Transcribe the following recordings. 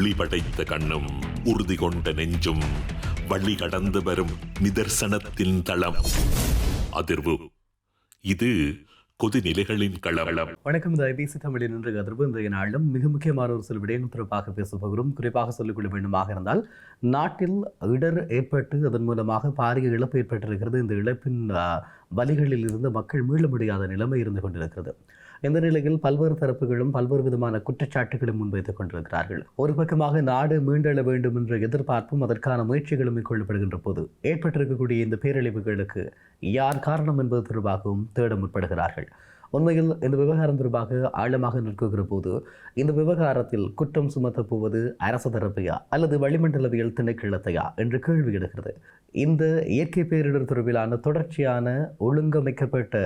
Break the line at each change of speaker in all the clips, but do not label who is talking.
ஒளி படைத்த கண்ணும் உறுதி கொண்ட நெஞ்சும் வழி கடந்து வரும் நிதர்சனத்தின் தளம். அதிர்வு. இது கொதிநிலைகளின் களவளம்
வணக்கம். இந்த ஐபிசி தமிழின் இன்று அதிர்வு இன்றைய நாளிலும் மிக முக்கியமான ஒரு சில விடயங்கள் தொடர்பாக பேச குறிப்பாக சொல்லிக்கொள்ள வேண்டுமாக இருந்தால் நாட்டில் இடர் ஏற்பட்டு அதன் மூலமாக பாரிய இழப்பு ஏற்பட்டிருக்கிறது. இந்த இழப்பின் வலிகளில் இருந்து மக்கள் மீள முடியாத நிலைமை இருந்து கொண்டிருக்கிறது. இந்த நிலையில் பல்வேறு தரப்புகளும் பல்வேறு விதமான குற்றச்சாட்டுகளும் முன்வைத்துக் கொண்டிருக்கிறார்கள். ஒரு பக்கமாக நாடு மீண்டெழ வேண்டும் என்ற எதிர்பார்ப்பும் அதற்கான முயற்சிகளும் மேற்கொள்ளப்படுகின்ற போது ஏற்பட்டிருக்கக்கூடிய இந்த பேரழிவுகளுக்கு யார் காரணம் என்பது தொடர்பாகவும் தேட முற்படுகிறார்கள். உண்மையில் இந்த விவகாரம் தொடர்பாக ஆழமாக நிற்குகிற போது இந்த விவகாரத்தில் குற்றம் சுமத்தப் போவது அரசு தரப்பையா அல்லது வளிமண்டலவியல் திணைக்கிழத்தையா என்று கேள்வி எடுக்கிறது இந்த இயற்கை பேரிடர் தொடர்பிலான தொடர்ச்சியான ஒழுங்கமைக்கப்பட்ட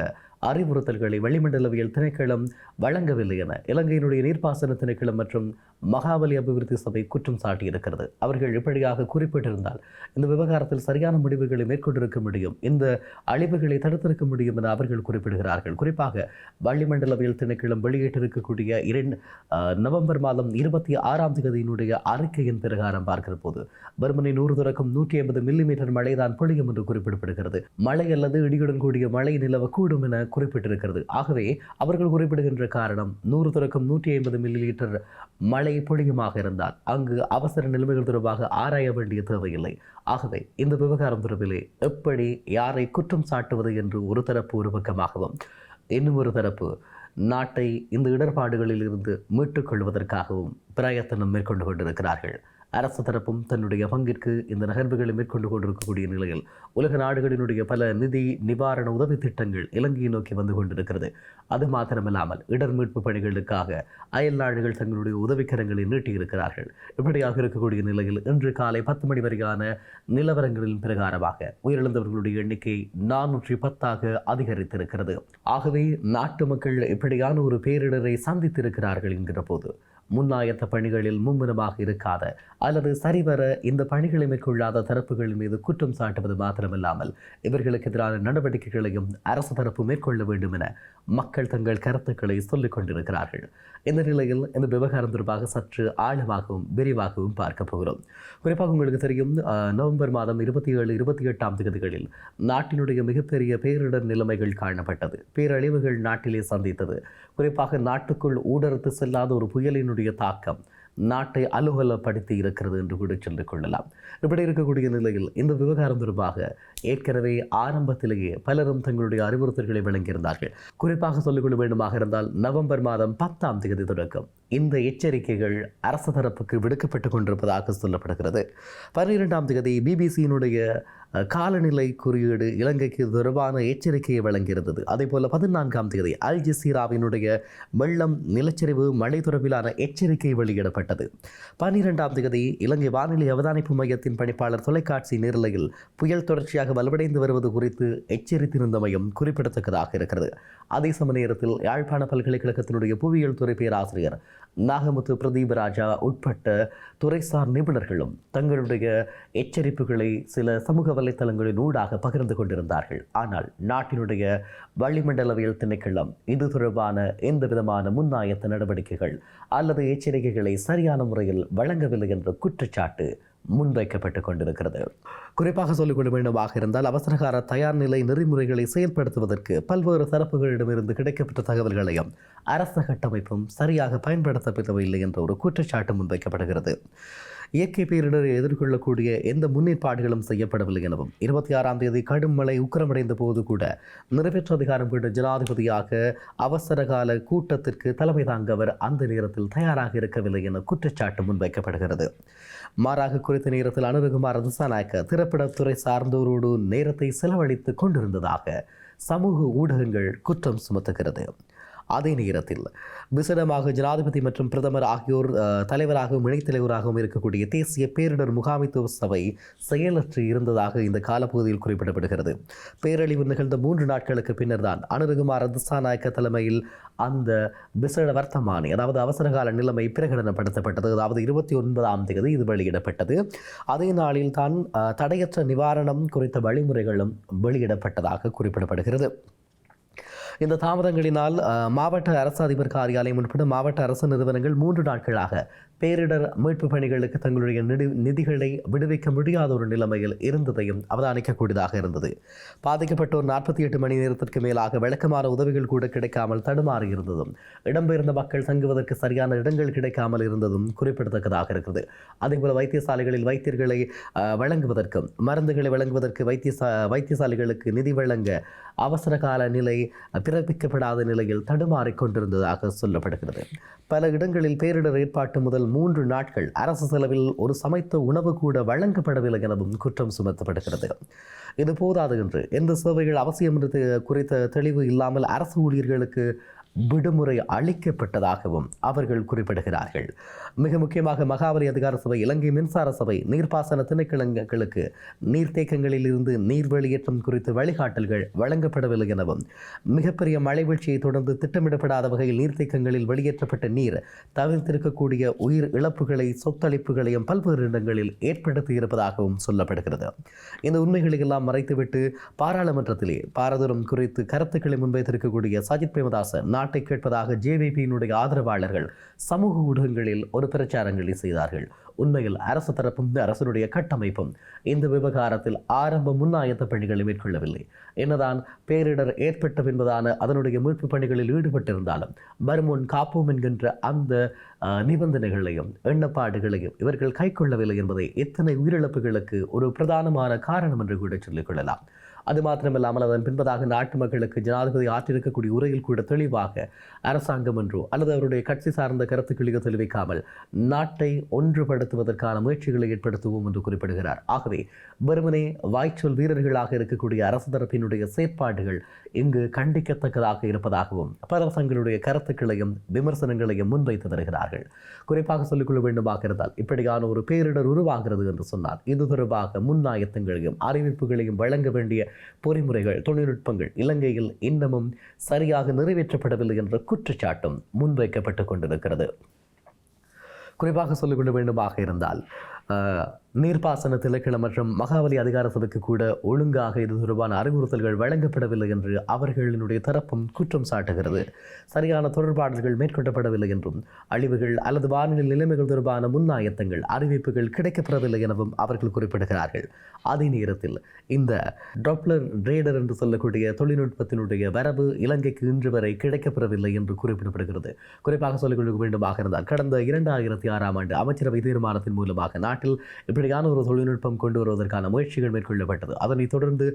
அறிவுறுத்தல்களை வளிமண்டலவியல் திணைக்களம் வழங்கவில்லை என இலங்கையினுடைய நீர்ப்பாசன திணைக்களம் மற்றும் மகாபலி அபிவிருத்தி சபை குற்றம் சாட்டியிருக்கிறது. அவர்கள் இப்படியாக குறிப்பிட்டிருந்தால் இந்த விவகாரத்தில் சரியான முடிவுகளை மேற்கொண்டிருக்க முடியும் இந்த அழிவுகளை தடுத்திருக்க முடியும் என அவர்கள் குறிப்பிடுகிறார்கள். குறிப்பாக வளிமண்டலவியல் திணைக்களம் வெளியிட்டிருக்கக்கூடிய இரண்டு நவம்பர் மாதம் இருபத்தி ஆறாம் தேதியினுடைய அறிக்கையின் பிரகாரம் பார்க்கிற போது வெறுமனை நூறு தொடக்கம் நூற்றி ஐம்பது மில்லிமீட்டர் மழைதான் பொழியும் என்று குறிப்பிடப்படுகிறது. மழை அல்லது இடியுடன் கூடிய மழை நிலவக்கூடும் என குறிப்பிட்டிருக்கிறது. ஆகவே அவர்கள் குறிப்பிடுகின்ற காரணம் நூறு தொடக்கம் நூற்றி ஐம்பது மில்லி லிட்டர் மழை பொழியுமாக இருந்தால் அங்கு அவசர நிலைமைகள் தொடர்பாக ஆராய வேண்டிய தேவையில்லை. ஆகவே இந்த விவகாரம் தொடர்பிலே எப்படி யாரை குற்றம் சாட்டுவது என்று ஒரு தரப்பு ஒரு பக்கமாகவும் இன்னும் ஒரு தரப்பு நாட்டை இந்த இடர்பாடுகளில் இருந்து மீட்டுக் கொள்வதற்காகவும் பிரயத்தனம் மேற்கொண்டு கொண்டிருக்கிறார்கள். அரசு தரப்பும் தன்னுடைய பங்கிற்கு இந்த நகர்வுகளை மேற்கொண்டு கொண்டிருக்கக்கூடிய நிலையில் உலக நாடுகளினுடைய பல நிதி நிவாரண உதவி திட்டங்கள் இலங்கையை நோக்கி வந்து கொண்டிருக்கிறது. அது மாத்திரமில்லாமல் இடர் மீட்பு பணிகளுக்காக அயல் நாடுகள் தங்களுடைய உதவிக்கரங்களை நீட்டியிருக்கிறார்கள். இப்படியாக இருக்கக்கூடிய நிலையில் இன்று காலை பத்து மணி வரையான நிலவரங்களின் பிரகாரமாக உயிரிழந்தவர்களுடைய எண்ணிக்கை நானூற்றி பத்தாக அதிகரித்திருக்கிறது. ஆகவே நாட்டு மக்கள் இப்படியான ஒரு பேரிடரை சந்தித்திருக்கிறார்கள் என்கிற போது முன்னாயத்த பணிகளில் மும்முரமாக இருக்காத அல்லது சரிவர இந்த பணிகளை மேற்கொள்ளாத தரப்புகள் மீது குற்றம் சாட்டுவது மாத்திரமில்லாமல் இவர்களுக்கு எதிரான நடவடிக்கைகளையும் அரசு தரப்பு மேற்கொள்ள வேண்டும் என மக்கள் தங்கள் கருத்துக்களை சொல்லிக் கொண்டிருக்கிறார்கள். இந்த நிலையில் இந்த விவகாரம் தொடர்பாக சற்று ஆழமாகவும் விரிவாகவும் பார்க்க போகிறோம். குறிப்பாக உங்களுக்கு தெரியும் நவம்பர் மாதம் இருபத்தி ஏழு இருபத்தி எட்டாம் தேதிகளில் நாட்டினுடைய மிகப்பெரிய பேரிடர் நிலைமைகள் காணப்பட்டது. பேரழிவுகள் நாட்டிலே சந்தித்தது. குறிப்பாக நாட்டுக்குள் ஊடறுத்து செல்லாத ஒரு புயலினுடைய தாக்கம் நாட்டை அலுவலப்படுத்தி இருக்கிறது என்று கூட சொல்லிக் கொள்ளலாம். இப்படி இருக்கக்கூடிய நிலையில் இந்த விவகாரம் தொடர்பாக ஏற்கனவே ஆரம்பத்திலேயே பலரும் தங்களுடைய அறிவுறுத்தல்களை வழங்கியிருந்தார்கள். குறிப்பாக சொல்லிக்கொள்ள வேண்டுமாக இருந்தால் நவம்பர் மாதம் பத்தாம் தேதி தொடக்கம். இந்த எச்சரிக்கைகள் அரசு தரப்புக்கு விடுக்கப்பட்டுக் கொண்டிருப்பதாக சொல்லப்படுகிறது. பன்னிரெண்டாம் தேதி பிபிசியினுடைய காலநிலை குறியீடு இலங்கைக்கு தொடர்பான எச்சரிக்கையை வழங்கியிருந்தது. அதே போல் பதினான்காம் தேதி அல் ஜசீராவினுடைய வெள்ளம் நிலச்சரிவு மழை தொடர்பிலான எச்சரிக்கை வெளியிடப்பட்டது. பன்னிரெண்டாம் தேதி இலங்கை வானிலை அவதானிப்பு மையத்தின் பணிப்பாளர் தொலைக்காட்சி நேரலையில் புயல் தொடர்ச்சியாக வலுவடைந்து வருவது குறித்து எச்சரித்திருந்தமையும் குறிப்பிடத்தக்கதாக இருக்கிறது. அதே சமய நேரத்தில் யாழ்ப்பாண பல்கலைக்கழகத்தினுடைய புவியியல் துறை பேராசிரியர் நாகமுத்து பிரதீப் ராஜா உட்பட்ட துறைசார் நிபுணர்களும் தங்களுடைய எச்சரிப்புகளை சில சமூக வலைத்தளங்களின் ஊடாக பகிர்ந்து கொண்டிருந்தார்கள். ஆனால் நாட்டினுடைய வளிமண்டலவியல் திணைக்களம் இது தொடர்பான எந்த விதமான முன்னாயத்த நடவடிக்கைகள் அல்லது எச்சரிக்கைகளை சரியான முறையில் வழங்கவில்லை என்ற குற்றச்சாட்டு முன்வைக்கப்பட்டுக் கொண்டிருக்கிறது. குறிப்பாக சொல்லிக்கொள்ள வேண்டுமாக இருந்தால் அவசரகால தயார் நிலை நெறிமுறைகளை செயல்படுத்துவதற்கு பல்வேறு தரப்புகளிடமிருந்து கிடைக்கப்பட்ட தகவல்களையும் அரச கட்டமைப்பும் சரியாக பயன்படுத்தப்படவில்லை என்ற ஒரு குற்றச்சாட்டு முன்வைக்கப்படுகிறது. இயற்கை பேரிடரை எதிர்கொள்ளக்கூடிய எந்த முன்னேற்பாடுகளும் செய்யப்படவில்லை எனவும் இருபத்தி ஆறாம் தேதி கடும் மழை உக்கிரமடைந்த போது கூட நிறைவேற்று அதிகாரம் கொண்ட ஜனாதிபதியாக அவசரகால கூட்டத்திற்கு தலைமை தாங்க அவர் அந்த நேரத்தில் தயாராக இருக்கவில்லை என குற்றச்சாட்டு முன்வைக்கப்படுகிறது. மாறாக குறித்த நேரத்தில் அனுருகுமார் திசாநாயக்க திரைப்படத்துறை சார்ந்தோரோடு நேரத்தை செலவழித்துக் கொண்டிருந்ததாக சமூக ஊடகங்கள் குற்றம் சுமத்துகிறது. அதே நேரத்தில் விசேடமாக ஜனாதிபதி மற்றும் பிரதமர் ஆகியோர் தலைவராகவும் இணைத் தலைவராகவும் இருக்கக்கூடிய தேசிய பேரிடர் முகாமைத்துவ சபை செயலற்று இருந்ததாக இந்த காலப்பகுதியில் குறிப்பிடப்படுகிறது. பேரழிவு நிகழ்ந்த மூன்று நாட்களுக்கு பின்னர் தான் அனுருகுமார் திசாநாயக்க தலைமையில் அந்த விசேட வர்த்தமானி அதாவது அவசரகால நிலைமை பிரகடனப்படுத்தப்பட்டது. அதாவது இருபத்தி ஒன்பதாம் தேதி இது வெளியிடப்பட்டது. அதே நாளில் தான் தடையற்ற நிவாரணம் குறித்த வழிமுறைகளும் வெளியிடப்பட்டதாக குறிப்பிடப்படுகிறது. இந்த தாமதங்களினால் மாவட்ட அரசு அதிபர் காரியாலயம் உட்பட மாவட்ட அரசு நிறுவனங்கள் மூன்று நாட்களாக பேரிடர் மீட்பு பணிகளுக்கு தங்களுடைய நிதி நிதிகளை விடுவிக்க முடியாத ஒரு நிலைமையில் இருந்ததையும் அவதானிக்கக்கூடியதாக இருந்தது. பாதிக்கப்பட்டோர் நாற்பத்தி எட்டு மணி நேரத்திற்கு மேலாக விளக்கமான உதவிகள் கூட கிடைக்காமல் தடுமாறி இருந்ததும் இடம்பெயர்ந்த மக்கள் தங்குவதற்கு சரியான இடங்கள் கிடைக்காமல் இருந்ததும் குறிப்பிடத்தக்கதாக இருக்கிறது. அதேபோல் வைத்தியசாலைகளில் வைத்தியர்களை வழங்குவதற்கும் மருந்துகளை வழங்குவதற்கு வைத்தியசா வைத்தியசாலைகளுக்கு நிதி வழங்க அவசர கால நிலை பிறப்பிக்கப்படாத நிலையில் தடுமாறிக் கொண்டிருந்ததாக சொல்லப்படுகிறது. பல இடங்களில் பேரிடர் ஏற்பாட்டு முதல் மூன்று நாட்கள் அரசு செலவில் ஒரு சமைத்த உணவு கூட வழங்கப்படவில்லை எனவும் குற்றம் சுமத்தப்படுகிறது. இது போதாது என்று எந்த சேவைகள் அவசியம் என்று குறித்த தெளிவு இல்லாமல் அரசு ஊழியர்களுக்கு விடுமுறை அளிக்கப்பட்டதாகவும் அவர்கள் குறிப்பிடுகிறார்கள். மிக முக்கியமாக மகாவலி அதிகார சபை இலங்கை மின்சார சபை நீர்ப்பாசன திணைக்கிழங்குகளுக்கு நீர்த்தேக்கங்களில் இருந்து நீர் வெளியேற்றம் குறித்து வழிகாட்டல்கள் வழங்கப்படவில்லை எனவும் மிகப்பெரிய மழை வீழ்ச்சியை தொடர்ந்து திட்டமிடப்படாத வகையில் நீர்த்தேக்கங்களில் வெளியேற்றப்பட்ட நீர் தவிர்த்திருக்கக்கூடிய உயிர் இழப்புகளை சொத்தளிப்புகளையும் பல்வேறு இடங்களில் ஏற்படுத்தி இருப்பதாகவும் சொல்லப்படுகிறது. இந்த உண்மைகளை எல்லாம் மறைத்துவிட்டு பாராளுமன்றத்திலே பாரதூரம் குறித்து கருத்துக்களை முன்வைத்திருக்கக்கூடிய சஜித் பிரேமதாசன் நாட்டை கேட்பதாக ஜேவிபியினுடைய ஆதரவாளர்கள் சமூக ஊடகங்களில் ஒரு பிரச்சாரங்களை செய்தார்கள். உண்மையில் அரசு தரப்பும் அரசனுடைய கட்டமைப்பும் இந்த விவகாரத்தில் ஆரம்ப முன்னாயத்த பணிகளை மேற்கொள்ளவில்லை. என்னதான் பேரிடர் ஏற்பட்ட என்பதான அதனுடைய மீட்பு பணிகளில் ஈடுபட்டிருந்தாலும் வருமுன் காப்போம் என்கின்ற அந்த நிபந்தனைகளையும் எண்ணப்பாடுகளையும் இவர்கள் கைக்கொள்ளவில்லை என்பதை எத்தனை உயிரிழப்புகளுக்கு ஒரு பிரதானமான காரணம் என்று கூட சொல்லிக் கொள்ளலாம். அது மாத்திரமில்லாமல் அதன் பின்பதாக நாட்டு மக்களுக்கு ஜனாதிபதி ஆற்றிருக்கக்கூடிய உரையில் கூட தெளிவாக அரசாங்கம் என்றோ அல்லது அவருடைய கட்சி சார்ந்த கருத்துக்களையோ தெரிவிக்காமல் நாட்டை ஒன்றுபடுத்துவதற்கான முயற்சிகளை ஏற்படுத்துவோம் என்று குறிப்பிடுகிறார். ஆகவே வெறுமனே வாய்ச்சொல் வீரர்களாக இருக்கக்கூடிய அரசு தரப்பினுடைய செயற்பாடுகள் இங்கு கண்டிக்கத்தக்கதாக இருப்பதாகவும் பல தங்களுடைய கருத்துக்களையும் விமர்சனங்களையும் முன்வைத்து வருகிறார்கள். குறிப்பாக சொல்லிக்கொள்ள வேண்டுமாக இருந்தால் இப்படியான ஒரு பேரிடர் உருவாகிறது என்று சொன்னார் இது தொடர்பாக முன்னாயத்தங்களையும் அறிவிப்புகளையும் வழங்க வேண்டிய பொறிமுறைகள் தொழில்நுட்பங்கள் இலங்கையில் இன்னமும் சரியாக நிறைவேற்றப்படவில்லை என்ற குற்றச்சாட்டும் முன்வைக்கப்பட்டு கொண்டிருக்கிறது. குறிப்பாக சொல்லிக்கொள்ள வேண்டுமாக இருந்தால் நீர்ப்பாசன திலக்கிழ மற்றும் மகாவலி அதிகார சபைக்கு கூட ஒழுங்காக இது தொடர்பான அறிவுறுத்தல்கள் வழங்கப்படவில்லை என்று அவர்களினுடைய தரப்பும் குற்றம் சாட்டுகிறது. சரியான தொடர்பாடல்கள் மேற்கொள்ளப்படவில்லை என்றும் அழிவுகள் அல்லது வானிலை நிலைமைகள் தொடர்பான முன்னாயத்தங்கள் அறிவிப்புகள் கிடைக்கப்பெறவில்லை எனவும் அவர்கள் குறிப்பிடுகிறார்கள். அதே நேரத்தில் இந்த டாப்ளர் ரேடர் என்று சொல்லக்கூடிய தொழில்நுட்பத்தினுடைய வரவு இலங்கைக்கு இன்று வரை கிடைக்கப்பெறவில்லை என்று குறிப்பிடப்படுகிறது. குறிப்பாக சொல்லிக்கொள்ள வேண்டுமாக இருந்தால் கடந்த இரண்டாயிரத்தி ஆறாம் ஆண்டு அமைச்சரவை தீர்மானத்தின் மூலமாக நாட்டில் இப்படியான ஒரு தொழில்நுட்பம் கொண்டு வருவதற்கான முயற்சிகள் மேற்கொள்ளப்பட்டது. அதனைத் தொடர்ந்து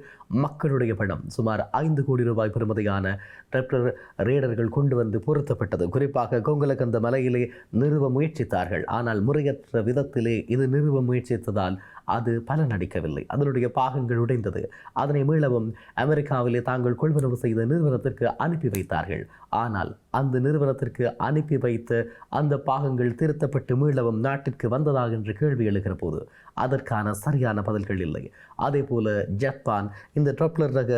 மக்களுடைய பணம் சுமார் ஐந்து கோடி ரூபாய் பெறுமதியான டாப்ளர் ரேடர்கள் கொண்டு வந்து பொருத்தப்பட்டது. குறிப்பாக கொங்கலகந்த மலையிலே நிறுவ முயற்சித்தார்கள். ஆனால் முறையற்ற விதத்திலே இது நிறுவ முயற்சித்ததால் அது பலனடிக்கவில்லை அதனுடைய பாகங்கள் உடைந்தது. அதனை மீளவும் அமெரிக்காவிலே தாங்கள் கொள்வனவு செய்த நிறுவனத்திற்கு அனுப்பி வைத்தார்கள். ஆனால் அந்த நிறுவனத்திற்கு அனுப்பி வைத்த அந்த பாகங்கள் திருத்தப்பட்டு மீளவும் நாட்டிற்கு வந்ததாக என்று கேள்வி எழுகிற போது. அதற்கான சரியான பதில்கள் இல்லை. அதே போல ஜப்பான் இந்த ட்ரப்ளர் ரக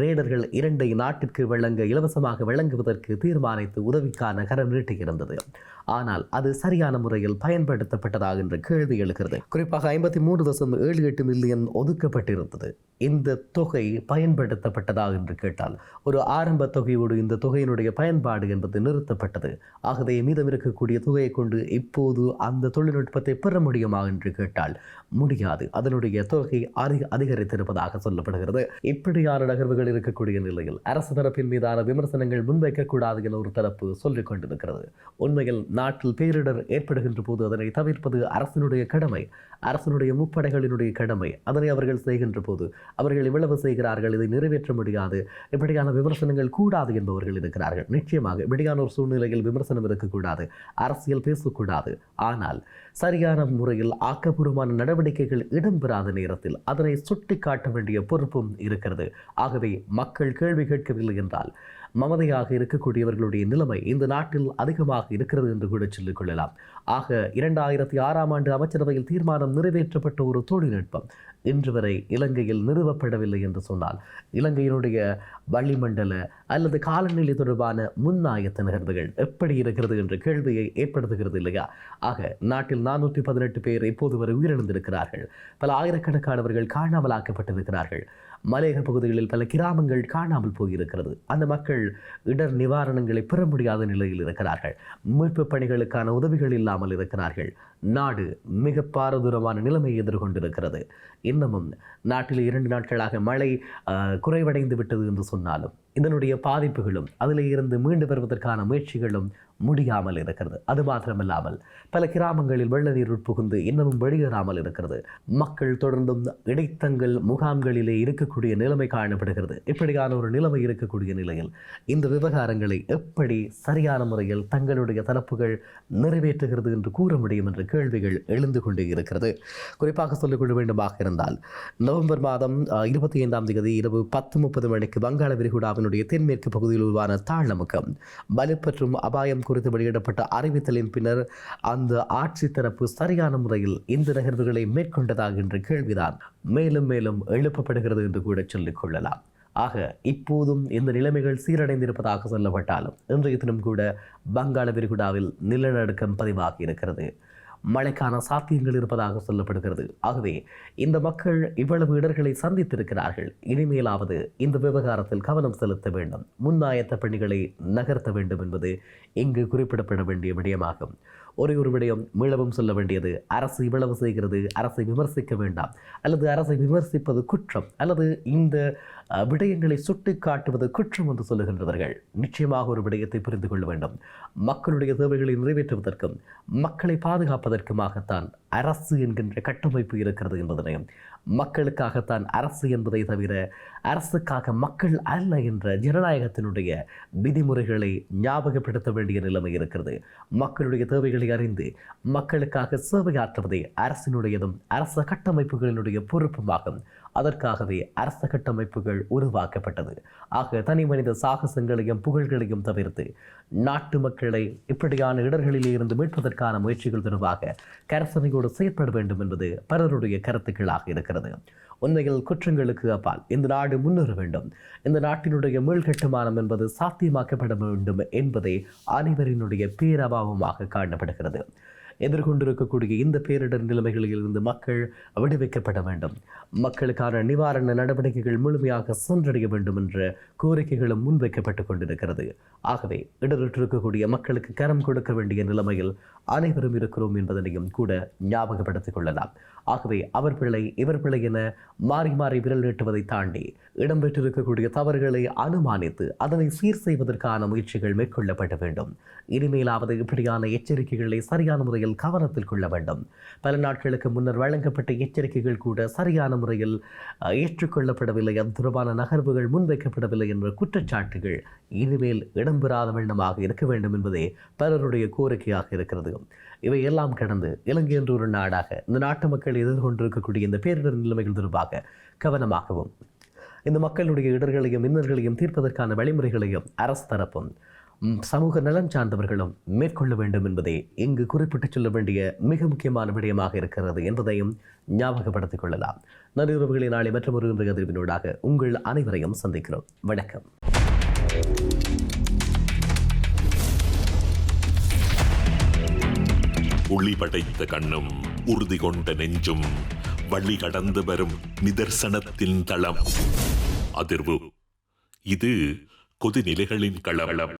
ரேடர்கள் இரண்டை நாட்டிற்கு வழங்க இலவசமாக வழங்குவதற்கு தீர்மானித்து உதவிக்கான கரம் நீட்டியிருந்தது ஆனால் அது சரியான முறையில் பயன்படுத்தப்பட்டதா என்ற கேள்வி எழுகிறது. குறிப்பாக ஐம்பத்தி மூன்று தசம் ஏழு எட்டு மில்லியன் ஒதுக்கப்பட்டிருந்தது. இந்த தொகை பயன்படுத்தப்பட்டதா என்று கேட்டால் ஒரு ஆரம்ப தொகையோடு இந்த தொகையினுடைய பயன்பாடு என்பது நிறுத்தப்பட்டது. ஆகவே மீதம் இருக்கக்கூடிய தொகையை கொண்டு இப்போது அந்த தொழில்நுட்பத்தை பெற முடியுமா என்று கேட்டால் முடியாது. அதனுடைய தொகை அதிக அதிகரித்திருப்பதாக சொல்லப்படுகிறது. இப்படியான நகர்வுகள் இருக்கக்கூடிய நிலையில் அரசு தரப்பின் மீதான விமர்சனங்கள் முன்வைக்கக்கூடாது என ஒரு தரப்பு சொல்லிக் கொண்டிருக்கிறது. உண்மையில் நாட்டில் பேரிடர் ஏற்படுகின்ற போது அதனை தவிர்ப்பது அரசினுடைய கடமை. அரசினுடைய முப்படைகளினுடைய கடமை. அதனை அவர்கள் செய்கின்ற போது அவர்கள் இவ்வளவு செய்கிறார்கள் இதை நிறைவேற்ற முடியாது. இப்படியான விமர்சனங்கள் கூடாது என்பவர்கள் இருக்கிறார்கள். நிச்சயமாக இப்படியான ஒரு சூழ்நிலையில் விமர்சனம் இருக்கக்கூடாது. அரசியல் பேசக்கூடாது. ஆனால் சரியான முறையில் ஆக்கப்பூர்வமான நடவடிக்கைகள் இடம்பெறாத நேரத்தில் அதனை சுட்டிக்காட்ட வேண்டிய பொறுப்பும் இருக்கிறது. ஆகவே மக்கள் கேள்வி கேட்கவில்லை என்றால் மமதையாக இருக்கக்கூடியவர்களுடைய நிலைமை இந்த நாட்டில் அதிகமாக இருக்கிறது என்று கூட சொல்லிக் கொள்ளலாம். ஆக இரண்டாயிரத்தி ஆறாம் ஆண்டு அமைச்சரவையில் தீர்மானம் நிறைவேற்றப்பட்ட ஒரு தொழில்நுட்பம் இன்று வரை இலங்கையில் நிறுவப்படவில்லை என்று சொன்னால் இலங்கையினுடைய வளிமண்டல அல்லது காலநிலை தொடர்பான முன்னாயத்த நிகழ்வுகள் எப்படி இருக்கிறது என்ற கேள்வியை ஏற்படுத்துகிறது இல்லையா? ஆக நாட்டில் நானூற்றி பதினெட்டு பேர் இப்போது வரை உயிரிழந்திருக்கிறார்கள். பல ஆயிரக்கணக்கானவர்கள் காணாமலாக்கப்பட்டிருக்கிறார்கள். மலையக பகுதிகளில் பல கிராமங்கள் காணாமல் போயிருக்கிறது. அந்த மக்கள் இடர் நிவாரணங்களை பெற முடியாத நிலையில் இருக்கிறார்கள். மீட்பு பணிகளுக்கான உதவிகள் இல்லாமல் இருக்கிறார்கள். நாடு மிக பாரதூரமான நிலைமையை எதிர்கொண்டிருக்கிறது. இன்னமும் நாட்டில் இரண்டு நாட்களாக மழை குறைவடைந்து விட்டது என்று சொன்னாலும் இதனுடைய பாதிப்புகளும் அதில் இருந்து மீண்டு வருவதற்கான முயற்சிகளும் முடியாமல் இருக்கிறது. அது மாத்திரமல்லாமல் பல கிராமங்களில் வெள்ள நீர் உட்புகுந்து இன்னமும் வெளியேறாமல் இருக்கிறது. மக்கள் தொடர்ந்தும் இடைத்தங்கள் முகாம்களிலே இருக்கக்கூடிய நிலைமை காணப்படுகிறது. இப்படியான ஒரு நிலைமை இருக்கக்கூடிய நிலையில் இந்த விவகாரங்களை எப்படி சரியான முறையில் தங்களுடைய தரப்புகள் நிறைவேற்றுகிறது என்று கூற முடியும் என்ற கேள்விகள் எழுந்து கொண்டே இருக்கிறது. குறிப்பாக சொல்லிக்கொள்ள வேண்டுமாக இருந்தால் நவம்பர் மாதம் இருபத்தி ஐந்தாம் தேதி இரவு பத்து முப்பது மணிக்கு வங்காள விரிகுடாவினுடைய தென்மேற்கு பகுதியில் உருவான தாழ்நமுக்கம் வலுப்பற்றும் அபாயம் குறித்து வெளியிடப்பட்ட அறிவித்தலின் பின்னர் அந்த ஆட்சி தரப்பு சரியான முறையில் இந்த நகர்வுகளை மேற்கொண்டதாக என்ற கேள்விதான் மேலும் மேலும் எழுப்பப்படுகிறது என்று கூட சொல்லிக் கொள்ளலாம். ஆக இப்போதும் இந்த நிலைமைகள் சீரடைந்திருப்பதாக சொல்லப்பட்டாலும் இன்றைய தினம் கூட வங்காள விரிகுடாவில் நிலநடுக்கம் பதிவாகி இருக்கிறது. மழைக்கான சாத்தியங்கள் இருப்பதாக சொல்லப்படுகிறது. ஆகவே இந்த மக்கள் இவ்வளவு இடர்களை சந்தித்திருக்கிறார்கள். இனிமேலாவது இந்த விவகாரத்தில் கவனம் செலுத்த வேண்டும். முன்னாயத்த பணிகளை நகர்த்த வேண்டும் என்பது இங்கு குறிப்பிடப்பட வேண்டிய விடயமாகும். ஒரே ஒரு விடயம் மீளவும் சொல்ல வேண்டியது. அரசு இவ்வளவு செய்கிறது அரசை விமர்சிக்க வேண்டாம். அல்லது அரசை விமர்சிப்பது குற்றம். அல்லது இந்த விடயங்களை சுட்டி காட்டுவது குற்றம் என்று சொல்லுகின்றவர்கள். நிச்சயமாக ஒரு விடயத்தை புரிந்து கொள்ள வேண்டும். மக்களுடைய தேவைகளை நிறைவேற்றுவதற்கும் மக்களை பாதுகாப்பதற்குமாகத்தான் அரசு என்கின்ற கட்டமைப்பு இருக்கிறது என்பதனை மக்களுக்காகத்தான் அரசு என்பதை தவிர அரசுக்காக மக்கள் அல்ல என்ற ஜனநாயகத்தினுடைய விதிமுறைகளை ஞாபகப்படுத்த வேண்டிய நிலைமை இருக்கிறது. மக்களுடைய தேவைகளை அறிந்து மக்களுக்காக சேவையாற்றுவதே அரசினுடையதும் அரச கட்டமைப்புகளினுடைய பொறுப்புமாகும். அதற்காகவே அரச கட்டமைப்புகள் உருவாக்கப்பட்டது. ஆக தனி மனித சாகசங்களையும் புகழ்களையும் தவிர்த்து நாட்டு மக்களை இப்படியான இடர்களிலே இருந்து மீட்பதற்கான முயற்சிகள் தொடர்பாக கரசனையோடு செயற்பட வேண்டும் என்பது பலருடைய கருத்துக்களாக இருக்கிறது. உண்மையில் குற்றங்களுக்கு அப்பால் இந்த நாடு முன்னேற வேண்டும். இந்த நாட்டினுடைய மீள்கட்டுமானம் என்பது சாத்தியமாக்கப்பட வேண்டும் என்பதே அனைவரினுடைய பேரபாவமாக காணப்படுகிறது. எதிர்கொண்டிருக்கக்கூடிய இந்த பேரிடர் நிலைமைகளில் இருந்து மக்கள் விடுவிக்கப்பட வேண்டும். மக்களுக்கான நிவாரண நடவடிக்கைகள் முழுமையாக சென்றடைய வேண்டும் என்ற கோரிக்கைகளும் முன்வைக்கப்பட்டுக் கொண்டிருக்கிறது. ஆகவே இடரிட்டிருக்கக்கூடிய மக்களுக்கு கரம் கொடுக்க வேண்டிய நிலைமையில் அனைவரும் இருக்கிறோம் என்பதனையும் கூட ஞாபகப்படுத்திக் கொள்ளலாம். ஆகவே அவர் பிள்ளை இவர் பிள்ளை என மாறி மாறி விரல் நீட்டுவதை தாண்டி இடம்பெற்றிருக்கக்கூடிய தவறுகளை அனுமானித்து அதனை சீர் செய்வதற்கான முயற்சிகள் மேற்கொள்ளப்பட வேண்டும். இனிமேலாவது இப்படியான எச்சரிக்கைகளை சரியான முறையில் கவனத்தில் கொள்ள வேண்டும். பல நாட்களுக்கு முன்னர் வழங்கப்பட்ட எச்சரிக்கைகள் கூட சரியான முறையில் ஏற்றுக்கொள்ளப்படவில்லை. அது தொடர்பான நகர்வுகள் முன்வைக்கப்படவில்லை என்ற குற்றச்சாட்டுகள் இனிமேல் இடம்பெறாத வண்ணமாக இருக்க வேண்டும் என்பதே பலருடைய கோரிக்கையாக இருக்கிறது. இவை எல்லாம் கடந்து இலங்கை என்ற ஒரு நாடாக இந்த நாட்டு மக்கள் எதிர்கொண்டிருக்கக்கூடிய இந்த பேரிடர் நிலைமைகள் தொடர்பாக கவனமாகவும் இந்த மக்களுடைய இடர்களையும் மின்னர்களையும் தீர்ப்பதற்கான வழிமுறைகளையும் அரசு தரப்பும் சமூக நலம் சார்ந்தவர்களும் மேற்கொள்ள வேண்டும் என்பதே இங்கு குறிப்பிட்டு சொல்ல வேண்டிய மிக முக்கியமான விடயமாக இருக்கிறது என்பதையும் ஞாபகப்படுத்திக் கொள்ளலாம். நள்ளிரவுகளை நாளை மற்றொரு இன்றைய அதிர்வினூடாக உங்கள் அனைவரையும் சந்திக்கிறோம். வணக்கம்.
ஒளி படைத்த கண்ணும் உறுதி கொண்ட நெஞ்சும் வழி கடந்து வரும் நிதர்சனத்தின் தளம். அதிர்வு. இது கொதிநிலைகளின் களவளம்